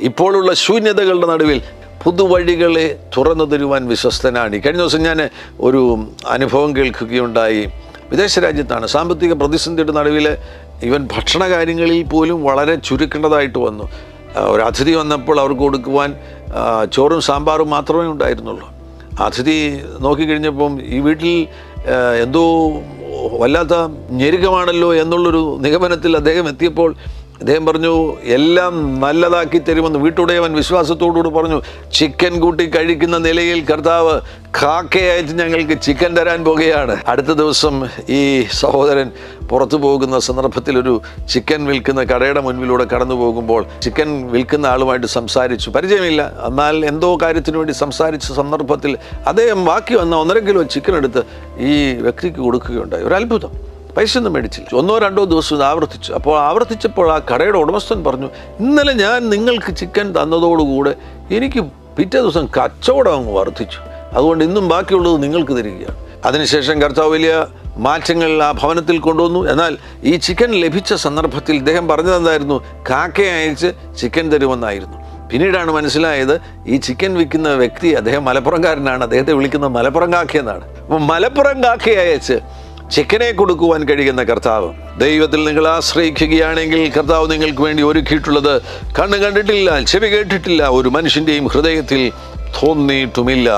ഇപ്പോഴുള്ള ശൂന്യതകളുടെ നടുവിൽ പുതുവഴികളെ തുറന്നു തരുവാൻ വിശ്വസ്തനാണ് കഴിഞ്ഞ ദിവസം ഞാൻ ഒരു അനുഭവം കേൾക്കുകയുണ്ടായി. വിദേശ രാജ്യത്താണ്. സാമ്പത്തിക പ്രതിസന്ധിയുടെ നടുവിൽ ഇവൻ ഭക്ഷണ കാര്യങ്ങളിൽ പോലും വളരെ ചുരുക്കേണ്ടതായിട്ട് വന്നു. ഒരു അതിഥി വന്നപ്പോൾ അവർക്ക് കൊടുക്കുവാൻ ചോറും സാമ്പാറും മാത്രമേ ഉണ്ടായിരുന്നുള്ളൂ. അതിഥി നോക്കിക്കഴിഞ്ഞപ്പം ഈ വീട്ടിൽ എന്തോ വല്ലാത്ത ഞെരുക്കമാണല്ലോ എന്നുള്ളൊരു നിഗമനത്തിൽ അദ്ദേഹം എത്തിയപ്പോൾ അദ്ദേഹം പറഞ്ഞു എല്ലാം നല്ലതാക്കി തരുമെന്ന് വീട്ടുടയവൻ വിശ്വാസത്തോടുകൂടി പറഞ്ഞു. ചിക്കൻ കൂട്ടി കഴിക്കുന്ന നിലയിൽ കർത്താവ് കാക്കയായിട്ട് ഞങ്ങൾക്ക് ചിക്കൻ തരാൻ പോകുകയാണ്. അടുത്ത ദിവസം ഈ സഹോദരൻ പുറത്തു പോകുന്ന സന്ദർഭത്തിൽ ഒരു ചിക്കൻ വിൽക്കുന്ന കടയുടെ മുൻപിലൂടെ കടന്നു പോകുമ്പോൾ ചിക്കൻ വിൽക്കുന്ന ആളുമായിട്ട് സംസാരിച്ചു. പരിചയമില്ല. എന്നാൽ എന്തോ കാര്യത്തിന് വേണ്ടി സംസാരിച്ച സന്ദർഭത്തിൽ അദ്ദേഹം ബാക്കി വന്ന ഒന്നര കിലോ ചിക്കൻ എടുത്ത് ഈ വ്യക്തിക്ക് കൊടുക്കുകയുണ്ടായി. ഒരു അത്ഭുതം. പൈസ ഒന്നും മേടിച്ചില്ല. ഒന്നോ രണ്ടോ ദിവസം ഇത് ആവർത്തിച്ചു. അപ്പോൾ ആവർത്തിച്ചപ്പോൾ ആ കടയുടെ ഉടമസ്ഥൻ പറഞ്ഞു ഇന്നലെ ഞാൻ നിങ്ങൾക്ക് ചിക്കൻ തന്നതോടുകൂടെ എനിക്ക് പിറ്റേ ദിവസം കച്ചവടം അങ്ങ് വർദ്ധിച്ചു. അതുകൊണ്ട് ഇന്നും ബാക്കിയുള്ളത് നിങ്ങൾക്ക് തരികയാണ്. അതിനുശേഷം കർത്താവ് വലിയ മാറ്റങ്ങൾ ആ ഭവനത്തിൽ കൊണ്ടുവന്നു. എന്നാൽ ഈ ചിക്കൻ ലഭിച്ച സന്ദർഭത്തിൽ ഇദ്ദേഹം പറഞ്ഞതെന്തായിരുന്നു? കാക്കയെ അയച്ച് ചിക്കൻ തരുമെന്നായിരുന്നു. പിന്നീടാണ് മനസ്സിലായത് ഈ ചിക്കൻ വിൽക്കുന്ന വ്യക്തി അദ്ദേഹം മലപ്പുറംകാരനാണ്. അദ്ദേഹത്തെ വിളിക്കുന്ന മലപ്പുറം കാക്കയെന്നാണ്. അപ്പോൾ മലപ്പുറം കാക്കയെ അയച്ച് ചിക്കനെ കൊടുക്കുവാൻ കഴിയുന്ന കർത്താവ്. ദൈവത്തിൽ നിങ്ങൾ ആശ്രയിക്കുകയാണെങ്കിൽ കർത്താവ് നിങ്ങൾക്ക് വേണ്ടി ഒരുക്കിയിട്ടുള്ളത് കണ്ണ് കണ്ടിട്ടില്ല ചെവി കേട്ടിട്ടില്ല ഒരു മനുഷ്യന്റെയും ഹൃദയത്തിൽ തോന്നിയിട്ടുമില്ല.